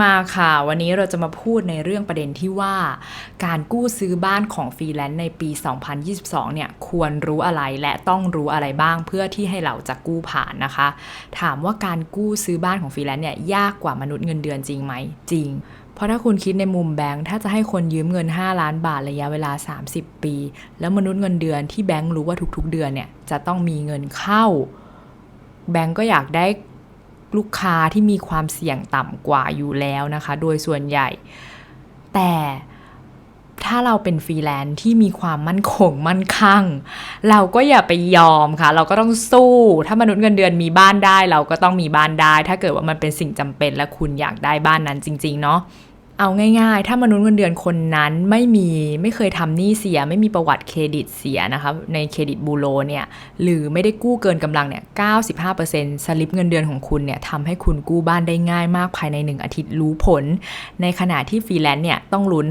มาค่ะ วันนี้เราจะมาพูดในเรื่องประเด็นที่ว่า การกู้ซื้อบ้านของฟรีแลนซ์ในปี 2022 เนี่ยควรรู้อะไรและต้องรู้อะไรบ้างเพื่อที่ให้เราจะกู้ผ่านนะคะ ถามว่าการกู้ซื้อบ้านของฟรีแลนซ์เนี่ยยากกว่ามนุษย์เงินเดือนจริงไหมจริงเพราะถ้าคุณคิดในมุมแบงค์ถ้าจะให้คนยืมเงิน 5 ล้านบาทระยะเวลา 30 ปี แล้วมนุษย์เงินเดือนที่แบงค์รู้ว่าทุกๆ เดือนเนี่ยจะต้องมีเงินเข้า แบงก์ก็อยากได้ ลูกค้าที่มีความเสี่ยงต่ำกว่าอยู่แล้วนะคะ โดยส่วนใหญ่ แต่ถ้าเราเป็นฟรีแลนซ์ที่มีความมั่นคงมั่นคั่ง เราก็อย่าไปยอมค่ะ เราก็ต้องสู้ ถ้ามนุษย์เงินเดือนมีบ้านได้ เราก็ต้องมีบ้านได้ ถ้าเกิดว่ามันเป็นสิ่งจำเป็นและคุณอยากได้บ้านนั้นจริง ๆ เนาะ เอาง่ายๆ ถ้ามนุษย์เงินเดือนคนนั้นไม่มีไม่เคยทำหนี้เสีย ไม่มีประวัติเครดิตเสียนะคะในเครดิตบูโรเนี่ยหรือไม่ได้กู้เกินกำลังเนี่ย95%สลิปเงินเดือนของคุณเนี่ยทำให้คุณกู้บ้านได้ง่ายมากภายใน 1 อาทิตย์รู้ผล ในขณะที่ฟรีแลนซ์เนี่ยต้องลุ้น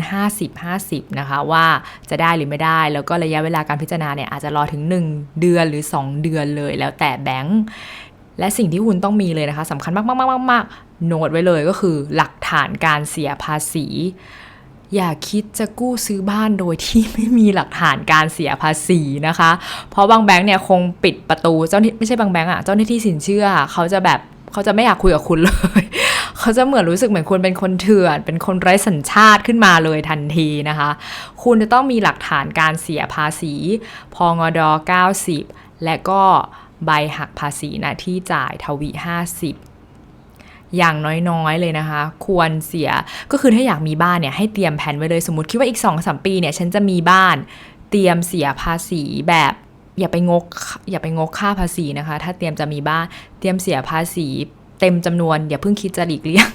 50-50 นะคะว่าจะได้หรือไม่ได้ แล้วก็ระยะเวลาการพิจารณาเนี่ยอาจจะรอถึง 1 เดือนหรือ 2 เดือนเลย แล้วแต่แบงค์ และสิ่งที่คุณต้องมีเลยนะคะสำคัญมากๆๆๆโน้ตไว้เลยก็คือหลักฐานการเสียภาษี อย่าคิดจะกู้ซื้อบ้านโดยที่ไม่มีหลักฐานการเสียภาษีนะคะ เพราะบางแบงค์เนี่ยคงปิดประตูเจ้าหน้าไม่ใช่บางแบงค์อะเจ้าหน้าที่สินเชื่อ เขาจะแบบเขาจะไม่อยากคุยกับคุณเลย เขาจะเหมือนรู้สึกเหมือนคุณเป็นคนเถื่อน เป็นคนไร้สัญชาติขึ้นมาเลยทันทีนะคะ คุณจะต้องมีหลักฐานการเสียภาษีพงด90 และก็ ใบหักภาษีนะที่จ่ายทวี 50อย่างน้อย ๆ เลยนะคะ ควรเสียก็คือถ้าอยากมีบ้านเนี่ยให้เตรียมแผนไว้เลยสมมติคิดว่าอีก2อสปีเนี่ยฉันจะมีบ้านเตรียมเสียภาษีแบบอย่าไปงกอย่าไปงกค่าภาษีนะคะ ถ้าเตรียมจะมีบ้านเตรียมเสียภาษีเต็มจำนวนอย่าเพิ่งคิดจะหลีกเลี่ยง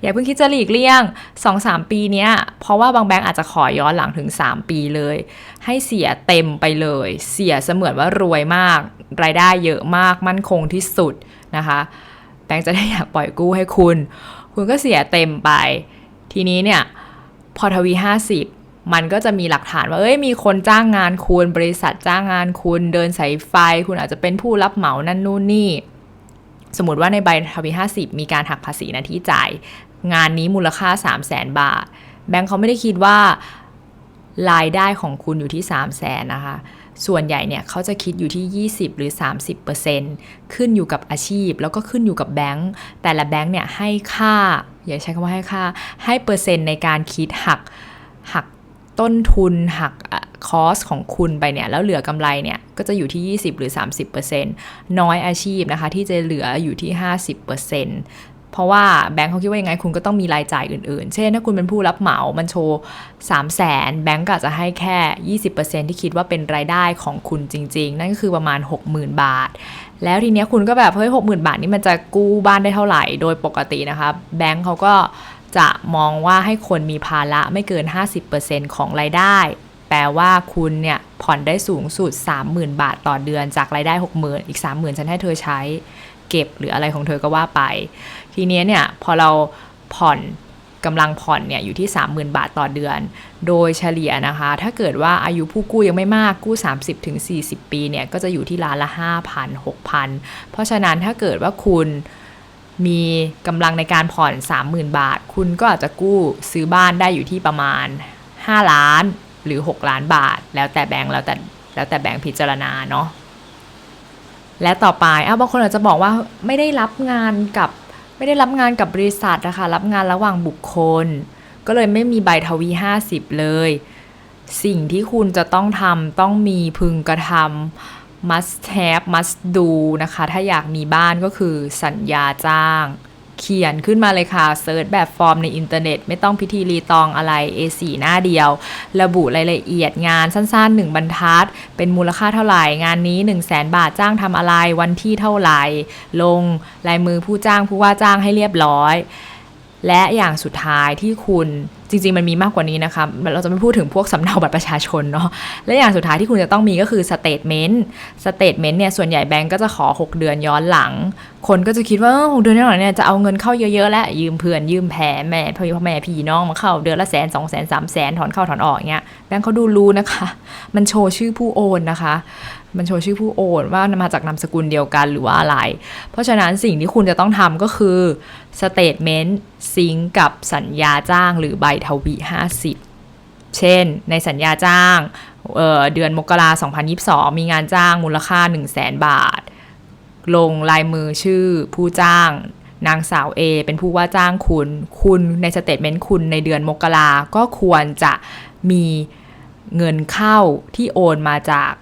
อย่าเพิ่งคิดจะหลีกเลี่ยง 2-3 ปีเนี้ย เพราะว่าบางแบงก์อาจจะขอย้อนหลังถึง 3 ปีเลย ให้เสียเต็มไปเลย เสียเสมือนว่ารวยมาก รายได้เยอะมากมั่นคงที่สุดนะคะ แบงก์จะได้อยากปล่อยกู้ให้คุณ คุณก็เสียเต็มไป ทีนี้เนี่ยพอทวี 50มันก็จะมีหลักฐานว่า เอ้ย มีคนจ้างงานคุณ บริษัทจ้างงานคุณ เดินสายไฟ คุณอาจจะเป็นผู้รับเหมานั่นนู่นนี่ สมมติว่าในใบทวี50 มีการหักภาษีหนะที่จ่าย งานนี้มูลค่า 3 0 0แสนบาท แบงค์เขาไม่ได้คิดว่ารายได้ของคุณอยู่ที่ 3 0 0แสนนะคะ ส่วนใหญ่เนี่ยเขาจะคิดอยู่ที่ 20 หรือ 30%ขึ้นอยู่กับอาชีพ แล้วก็ขึ้นอยู่กับแบงค์แต่ละแบงค์เนี่ยให้ค่า อย่าใช้คำว่าให้ค่า ให้เปอร์เซ็นต์ในการคิดหักหักต้นทุนหัก คอสของคุณไปเนี่ย แล้วเหลือกำไรเนี่ย ก็จะอยู่ที่ 20 หรือ 30%น้อยอาชีพนะคะ ที่จะเหลืออยู่ที่ 50%เพราะว่าแบงค์เขาคิดว่ายังไงคุณก็ต้องมีรายจ่ายอื่นๆ เช่น ถ้าคุณเป็นผู้รับเหมา มันโชว์ 3 0 0แสนแบงก์ก็จะให้แค่ 20%ที่คิดว่าเป็นรายได้ของคุณจริง ๆ นั่นก็คือประมาณ 60,000 บาท แล้วทีเนี้ยคุณก็แบบ เฮ้ย60,000บาทนี่มันจะกู้บ้านได้เท่าไหร่ โดยปกตินะคะ แบงก์เขาก็จะมองว่าให้คนมีภาระไม่เกิน 50%ของรายได้ แปลว่าคุณเนี่ยผ่อนได้สูงสุด 30,000 บาทต่อเดือนจากรายได้ 60,000 อีก 30,000 ฉันให้เธอใช้ เก็บหรืออะไรของเธอก็ว่าไป ทีนี้เนี่ยพอเราผ่อนกำลังผ่อนเนี่ยอยู่ที่ 30,000 บาทต่อเดือน โดยเฉลี่ยนะคะ ถ้าเกิดว่าอายุผู้กู้ยังไม่มากกู้ 30-40 ปีเนี่ยก็จะอยู่ที่ล้านละ 5,000 6,000 เพราะฉะนั้นถ้าเกิดว่าคุณมีกำลังในการผ่อน 30,000 บาท คุณก็อาจจะกู้ซื้อบ้านได้อยู่ที่ประมาณ 5 ล้าน หรือ 6 ล้านบาท แล้วแต่แบงค์แล้วแต่แล้วแต่แบงค์พิจารณาเนาะและต่อไปอ้าวบางคนอาจจะบอกว่าไม่ได้รับงานกับไม่ได้รับงานกับบริษัทนะคะรับงานระหว่างบุคคล ก็เลยไม่มีใบทวี 50 เลย สิ่งที่คุณจะต้องทำต้องมีพึงกระทำ must have must do นะคะ ถ้าอยากมีบ้านก็คือสัญญาจ้าง เขียนขึ้นมาเลยค่ะเซิร์ชแบบฟอร์มในอินเทอร์เน็ต ไม่ต้องพิธีรีตองอะไร A4 หน้าเดียว ระบุรายละเอียดงานสั้นๆ 1 บรรทัด เป็นมูลค่าเท่าไหร่ งานนี้ 1 0 0 0 0แบาทจ้างทำอะไร วันที่เท่าไหร่ ลงลายมือผู้จ้างผู้ว่าจ้างให้เรียบร้อย และอย่างสุดท้ายที่คุณ จริง ๆ มันมีมากกว่านี้นะคะเราจะไม่พูดถึงพวกสำเนาบัตรประชาชนเนาะและอย่างสุดท้ายที่คุณจะต้องมีก็คือสเตทเมนต์สเตทเมนต์เนี่ยส่วนใหญ่แบงก์ก็จะขอ 6 เดือนย้อนหลัง คนก็จะคิดว่าหกเดือนย้อนหลังเนี่ยจะเอาเงินเข้าเยอะๆแล้วยืมเพื่อนยืมแผ่แม่พ่อแม่พี่น้องมาเข้าเดือนละแสนสองแสนสามแสนถอนเข้าถอนออกเงี้ยแบงก์เขาดูรู้นะคะ มันโชว์ชื่อผู้โอนนะคะ มันโชว์ชื่อผู้โอนว่ามาจากนามสกุลเดียวกันหรือว่าอะไร เพราะฉะนั้นสิ่งที่คุณจะต้องทำก็คือ statement ซิงกับสัญญาจ้างหรือใบทวี 50 เช่น ในสัญญาจ้างเเดือนมกราคม2022มีงานจ้างมูลค่า 1 0 0 0 0แบาท ลงลายมือชื่อผู้จ้างนางสาว A เป็นผู้ว่าจ้างคุณ คุณในสเตทเมนต์คุณในเดือนมกราก็ควรจะมีเงินเข้าที่โอนมาจาก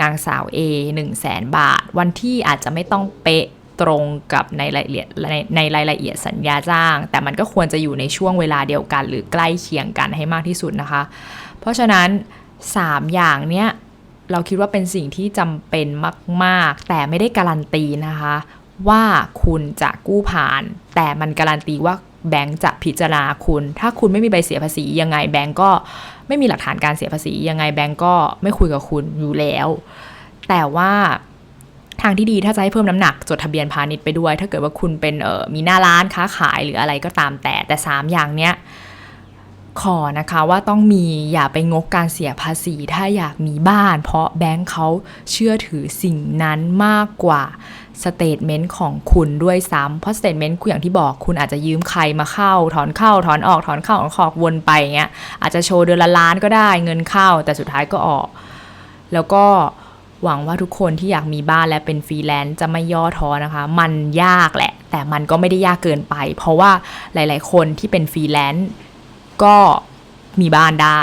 นางสาว A 1 0 0 0 0แสนบาท วันที่อาจจะไม่ต้องเป๊ะตรงกับในรายละเอียดในในรายละเอียดสัญญาจ้าง แต่มันก็ควรจะอยู่ในช่วงเวลาเดียวกัน หรือใกล้เคียงกันให้มากที่สุดนะคะ เพราะฉะนั้น 3 อย่างเนี้ยเราคิดว่าเป็นสิ่งที่จำเป็นมาก ๆ แต่ไม่ได้การันตีนะคะ ว่าคุณจะกู้ผ่าน แต่มันการันตีว่าแบงก์จะพิจารณาคุณ ถ้าคุณไม่มีใบเสียภาษียังไงแบงก์ก็ ไม่มีหลักฐานการเสียภาษี ยังไงแบงก์ก็ไม่คุยกับคุณอยู่แล้ว แต่ว่าทางที่ดีถ้าจะให้เพิ่มน้ำหนักจดทะเบียนพาณิชย์ไปด้วย ถ้าเกิดว่าคุณเป็นเออมีหน้าร้านค้าขายหรืออะไรก็ตามแต่แต่ 3 อย่างเนี้ย ขอนะคะว่าต้องมีอย่าไปงกการเสียภาษี ถ้าอยากมีบ้าน เพราะแบงค์เขาเชื่อถือสิ่งนั้นมากกว่าสเตทเมนต์ของคุณด้วยซ้ำเพราะสเตทเมนต์คุณอย่างที่บอกคุณอาจจะยืมใครมาเข้า ถอนเข้า ถอนออกถอนเข้าถอนออกวนไปเงี้ยอาจจะโชว์เดือนละล้านก็ได้เงินเข้า แต่สุดท้ายก็ออก แล้วก็หวังว่าทุกคนที่อยากมีบ้านและเป็นฟรีแลนซ์จะไม่ย่อท้อนะคะ มันยากแหละ แต่มันก็ไม่ได้ยากเกินไป เพราะว่าหลาย ๆ คนที่เป็นฟรีแลนซ์ ก็มีบ้านได้